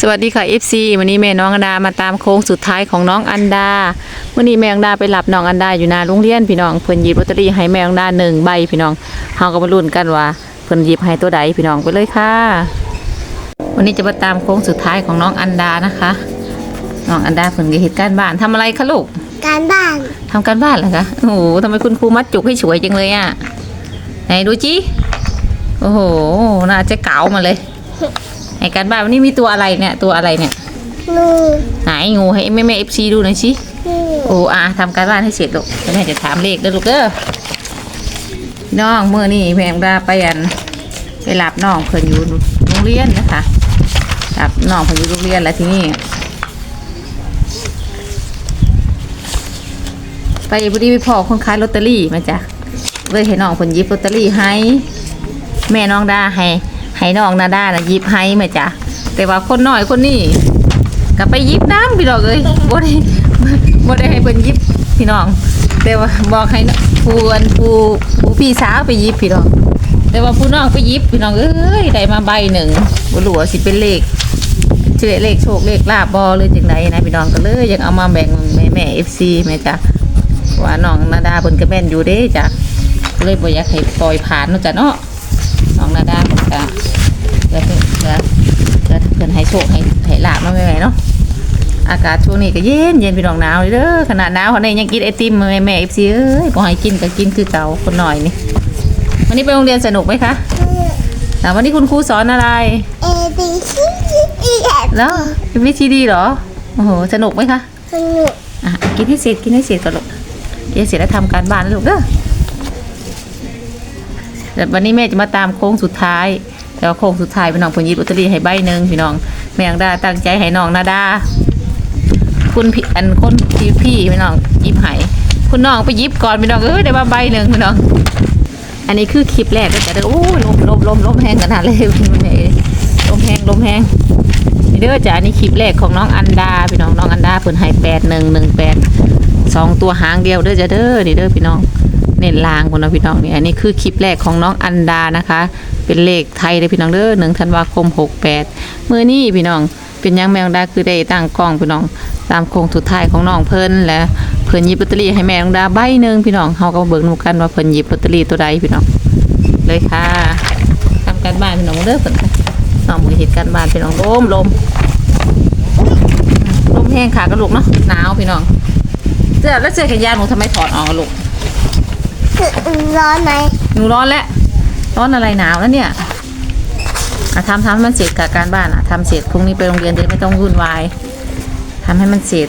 สวัสดีค่ะ FC วันนี้แม่น้องอันดามาตามโค้งสุดท้ายของน้องอันดาวันนี้แม่อันดาไปหลับน้องอันดาอยู่หนาโรงเรียนพี่น้องเพิ่นหยิบลอตเตอรี่ให้แม่อันดาหนึ่งใบพี่น้องเฮาก็มาลุ้นกันว่าเพิ่นหยิบให้ตัวใดพี่น้องไปเลยค่ะ วันนี้จะมาตามโค้งสุดท้ายของน้องอันดานะคะน้องอันดาเพิ่นก็เหตุการณ์บ้านทำอะไรคะลูกการบ้านทำการบ้านเหรอคะโอ้โหทำไมคุณครูมัดจุกให้สวยจังเลยอะไหนดูจิโอ้โหน่าจะเก๋ามาเลย ไอ้การบ้านวันนี้มีตัวอะไรเนี่ยตัวอะไรเนี่ยงูไหนงูให้แม่แม่เอฟซีดูหน่อยสิงูโอ้อาทำการบ้านให้เสร็จลูกแล้วแม่จะถามเลขเด้อลูกเด้อน้องเมื่อนี่แม่ดาไปอันไปรับน้องเพิ่นอยู่โรงเรียนนะคะรับน้องเพิ่นอยู่โรงเรียนแล้วทีนี้ไปพอดีไปพอคนขายลอตเตอรี่มาจ้ะเลยให้น้องเพิ่นหยิบลอตเตอรี่ให้ แม่น้องดาให้ ให้น้องนาดานะหยิบให้มาจ้ะแต่ว่าคนน้อยคนนี้ก็ไปยิบน้ำพี่น้องเอ้ยบ่ได้บ่ได้ให้เพิ่นยิบพี่น้อง แต่ว่าบอกให้ผู้อันผู้ผู้พี่สาวไปยิบพี่น้อง แต่ว่าผู้น้องไปยิบพี่น้องเอ้ยได้มาใบหนึ่งบ่รู้ว่าสิเป็นเลขชื่อเลขโชคเลขลาบบ่หรือจังไดนะพี่น้องก็เลยยังเอามาแบ่งแม่แม่ FC แม่จ้ะว่าน้องนาดาเพิ่นก็แม่นอยู่เด้จ้ะเลยบ่อยากให้ปล่อยผ่านเนาะจ้ะเนาะ ดาเพิ่นก็เดี๋ยวเพิ่นเดี๋ยวเดี๋ยวเพิ่นให้โชคให้ให้ลาบมาแม่ๆเนาะอากาศช่วงนี้ก็เย็นเย็นพี่น้องหนาวเลยเด้อขนาดหนาวเขาเนี่ยยังกินไอติมแม่แม่เอฟซีเอ้ยบ่ให้กินก็กินคือเก่าคนหน่อยนี่วันนี้ไปโรงเรียนสนุกไหมคะแต่วันนี้คุณครูสอนอะไรเอบีซีดีเอฟแล้ววิธีดีเหรอโอ้โหสนุกไหมคะสนุกอะกินให้เสร็จกินให้เสร็จก่อนลูกกินให้เสร็จแล้วทำการบ้านนะลูกเด้อ แต่วันนี้แม่จะมาตามโค้งสุดท้าย แต่ว่าโค้งสุดท้ายพี่น้องเพิ่นหยิบลอตเตอรี่ให้ใบหนึ่งพี่น้องแม่ยังดาตั้งใจให้น้องนาดาคุณพี่อันคนพี่พี่พี่น้องยิบให้คุณน้องไปยิบก่อนพี่น้องเอ้ยได้มาใบหนึ่งพี่น้อง อันนี้คือคลิปแรกก็จะได้โอ้ลมลมลมลมแห้งขนาดเลยแม่ลมแห้งลมแห้งเด้อจ้ะอันนี้คลิปแรกของน้องอันดาพี่น้องน้องอันดาเพิ่นให้แปดหนึ่งหนึ่งแปดสองตัวหางเดียวเด้อจ้ะเด้อนี่เด้อพี่น้อง เน้นลางคนนะพี่น้องเนี่อันนี้คือคลิปแรกของน้องอันดานะคะ เป็นเลขไทยเลยพี่น้องเด้อหนึ่งธันวาคมหกแปดเมื่อนี้พี่น้องเป็นยังแมงดาคือได้ตั้งกล้องพี่น้องตามโครงสุดท้ายของน้องเพิ่นและเพิ่นหยิบลอตเตอรี่ให้แมงดาใบหนึ่งพี่น้องเฮาก็เบิ่งดูกันว่าเพิ่นหยิบลอตเตอรี่ตัวใดพี่น้องเลยค่ะทำการบ้านพี่น้องเด้อเพิ่นน้องมือเฮ็ดการบ้านพี่น้องลมลมลมแห้งค่ะกระลูกเนาะหนาวพี่น้องเสื้อแล้วเสื้อแขนยาวหนูทำไมถอดออกอะลูก ร้อนไหมหนูร้อนแล้วร้อนอะไรหนาวแล้วเนี่ยอะทำทำให้มันเสร็จกับการบ้านอะทำเสร็จพรุ่งนี้ไปโรงเรียนจะได้ไม่ต้องวุ่นวายทำให้มันเสร็จ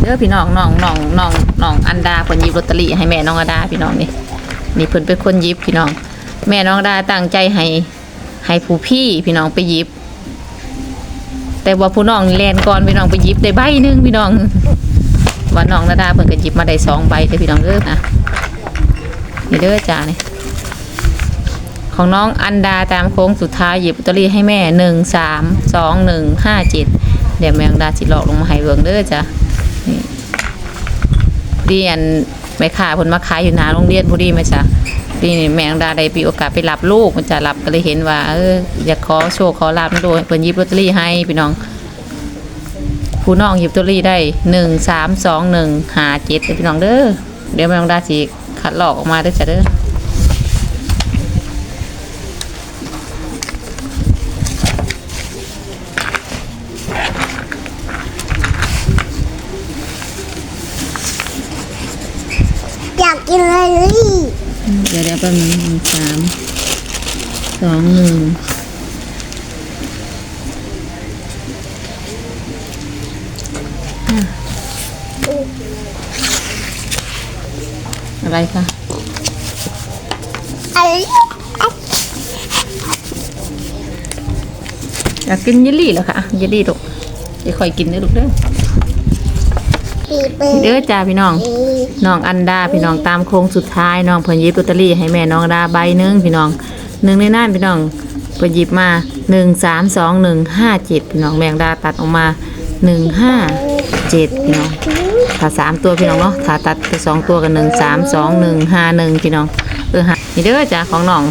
เด้อพี่น้องน้องน้องน้องน้องอันดาเพิ่นยิบลอตเตอรี่ให้แม่น้องอันดาพี่น้องนี่นี่เพิ่นเป็นคนยิบพี่น้อง แม่น้องอันดาตั้งใจให้ให้ผู้พี่พี่น้องไปยิบ แต่ว่าผู้น้องแลนก่อนพี่น้องไปหยิบได้ใบหนึงพี่น้อง ว่าน้องนาดาเพิ่นก็หยิบมาได้สองใบเด้อพี่น้องเด้อนะนี่เด้อจ้านี่ของน้องอันดาตามโค้งสุดท้ายหยิบลอตเตอรี่ให้แม่หนึ่งสามสองหนึ่งห้าเจ็ดเดี๋ยวแมงดาสิหลอกลงมาให้เบิ่งเด้อจ้ะพอดีอัน แม่ค้าเพิ่นมาขายอยู่หน้าโรงเรียนพอดีไหมจ๊ะนี่แม่อังดาได้ปีโอกาสไปรับลูกมันจะรับก็เลยเห็นว่า เอออยากขอโชว์ขอลาบนั่นโดยเพิ่นยิบลอตเตอรี่ให้พี่น้องผู้น้องหยิบลอตเตอรี่ได้หนึ่งสามสองหนึ่งหาเจ็ดพี่น้องเด้อเดี๋ยวแม่อังดาสิคัดหลอกออกมาเด้อจ้ะเด้อากกินเลยเดี๋ยวเดี๋ยวแป๊บนึงหนึ่งสามสองหนึ่งอะไรคะอะไรอยากกินเยลลี่เหรอคะอะเยลลี่ลูกเดี๋ยวค่อยกินเด้อลูกเด้อปี เด้อจ้าพี่น้องน้องอันดาพี่น้องตามโค้งสุดท้ายน้องเพิ่นหยิบลอตเตอรี่ให้แม่น้องดาใบหนึ่งพี่น้องหนึ่งในนั้นพี่น้องเพิ่นหยิบมาหนึ่งสามสองหนึ่งห้าเจ็ดพี่น้องแมงดาตัดออกมาหนึ่งห้าเจ็ดพี่น้องถ้าสามตัวพี่น้องเนาะถ้าตัดไปสองตัวกันหนึ่งสามสองหนึ่งห้าหนึ่งพี่น้องเออฮะนี่เด้อจ้ะของน้อง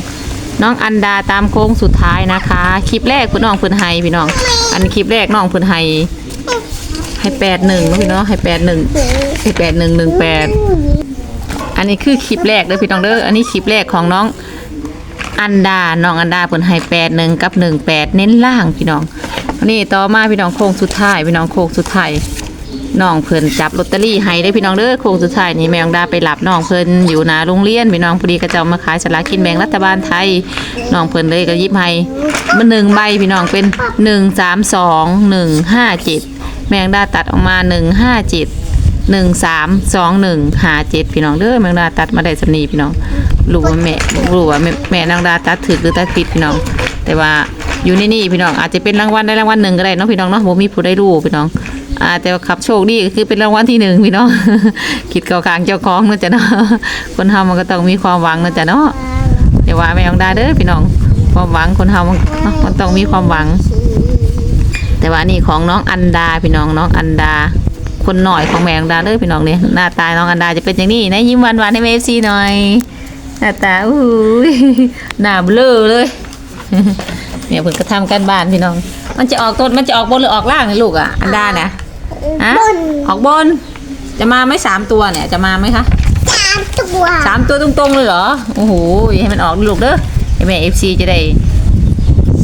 น้องอันดาตามโค้งสุดท้ายนะคะ คลิปแรกคุณน้องเพื้นไฮพี่น้อง อันคลิปแรกน้องเพื้นไฮ ให้แปดหนึ่งพี่น้องให้แปดหนึ่งให้แปดหนึ่งหนึ่งแปดอันนี้คือคลิปแรกเด้อพี่น้องเด้ออันนี้คลิปแรกของน้องอันดา น้องอันดาเพิ่นให้แปดหนึ่งกับหนึ่งแปดเน้นล่างพี่น้องนนี้ต่อมาพี่น้องโค้งสุดท้ายพี่น้องโค้งสุดท้ายน้องเพิ่นจับลอตเตอรี่ให้ได้พี่น้องเด้อโค้งสุดท้ายนี่แม่อังดาไปหลับน้องเพิ่นอยู่หนาโรงเรียนพี่น้องพอดีก็จะเอามาขายสลากกินแบ่งรัฐบาลไทยน้องเพิ่นเลยก็ยิบให้มันหนึ่งใบพี่น้องเป็นหนึ่งสามสองหนึ่งห้าเจ็ด แมงดาตัดออกมาหนึ่งห้าเจ็ดหนึ่งสามสองหนึ่งหาเจ็ดพี่น้องเด้อแมงดาตัดมาได้สำนีพี่น้องรู้ว่าแม่รู้ว่าแม่แม่นางดาตัดถือหรือตัดผิดพี่น้อง แต่ว่าอยู่ในนี่พี่น้องอาจจะเป็นรางวัลได้รางวัลหนึ่งก็ได้เนาะพี่น้องเนาะผมมีผู้ได้รู้พี่น้องอาแต่ว่าขับโชคดีคือเป็นรางวัลที่หนึ่งพี่น้องคิดเก่าคางเจ้าของเนาะจ้ะเนาะคนเฮามันก็ต้องมีความหวังเนาะจ้ะเนาะอย่ว่าแม่นางดาเด้อพี่น้องความหวังคนเฮามันมันต้องมีความหวัง แต่ว่านี่ของน้องอันดาพี่น้องน้องอันดา คนหน่อยของแมงดาเด้อพี่น้องเนี่ยหน้าตาน้องอันดาจะเป็นอย่างนี้นะยิ้มหวานๆให้เอฟซีหน่อยหน้าตาอู้ยหน้าเบลอเลยเนี่ยเพิ่งกระทำกันบ้านพี่น้อง มันจะออกต้นมันจะออกบนหรือออกล่างเนี่ยลูกอะ อันดาเนี่ยฮะบนออกบน จะมาไหมสามตัวเนี่ยจะมาไหมคะสามตัวสามตัวตรงๆเลยเหรอ โอ้โหให้มันออกลูกเด้อให้แม่เอฟซีจะได้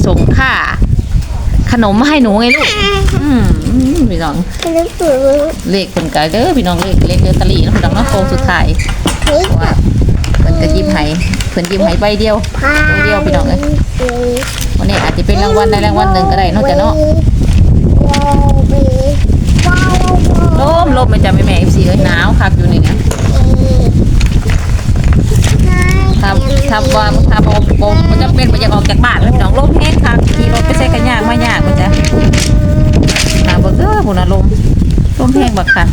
ส่งค่า ขนมมาให้หนูไงลูกอืมพี่น้องลูกสูเลขคนกาเด้อพี่น้องเลขเลขเดอตะลีเนาะพี่น้องเนาะโค้งสุดท้ายนี่เพราะว่าเพิ่นก็ยิ้มให้เพิ่นยิ้มให้ใบเดียวพาตัวเดียวพี่น้องเอ้ยวันนี้อาจจะเป็นรางวัลใดรางวัลหนึ่งก็ได้เนอกจากเนาะลมลมมันจะไม่แม่เอฟซีเอ้ยหนาวคักอยู่นี่นะ ถ้าถ้าว่าถ้าบ่บ่มันจะเป็นบ่อยากออกจากบ้านแล้วพี่น้องลมแห้งคักขี่รถไปใส่กันยากมายากมันจะหาบ่เด้อพุ่นน่ะลมลมแห้งบักคัก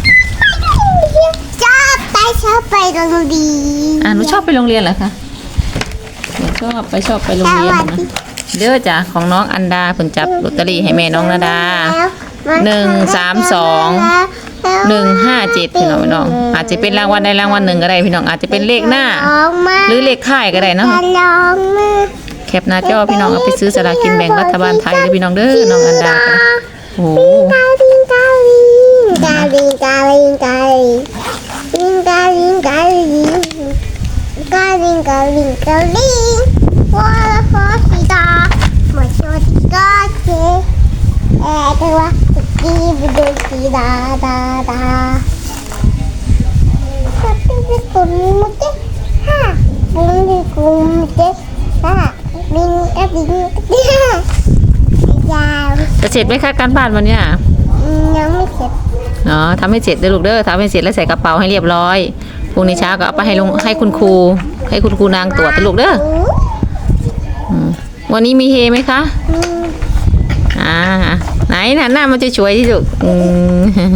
ชอบไปชอบไปโรงเรียนอ่าหนูชอบไปโรงเรียนเหรอคะหนูชอบไปชอบไปโรงเรียนนะเด้อจ้ะของน้องอันดาเพิ่นจับลอตเตอรี่ให้แม่น้องนาดาหนึ่งสามสอง หนึ่งห้าเจ็ดพี่น้องพี่น้อง อาจจะเป็นรางวัลใดรางวัลหนึ่งก็ได้พี่น้อง อาจจะเป็นเลขหน้า หรือเลขท้ายก็ได้เนาะลองมือแคปหน้าจอพี่น้องเอาไปซื้อสลากกินแบ่งรัฐบาลไทยเลยพี่น้องเด้อน้องอันดากันโอ้โหกาลิงกาลิงกาลิงกาลิงกาลิงกาลิงกาลิงกาลิงกาลิงกาลิงวอลฟอสีดาหมดชดก็เจเอตัวส กีบุดสีดาดาดาสัตว์เป็นกุมมุเตฮ่าบุ้งดีกุมมุเตฮ่าบิงกะบิงกะฮ่ายาวจะเสร็จไหมคะการบ้านวันเนี้ยยังไม่เสร็จอ๋อทำให้เสร็จเด้อลูกเด้อทำให้เสร็จแล้วใส่กระเป๋าให้เรียบร้อยพรุ่งนี้เช้าก็เอาไปให้ลุงให้คุณครู ให้คุณครูนางตรวจนะลูกเด้ออืมวันนี้มีเฮไหมคะอืมอ่า ไหนนะหน้ามันจะสวยที่สุดอืม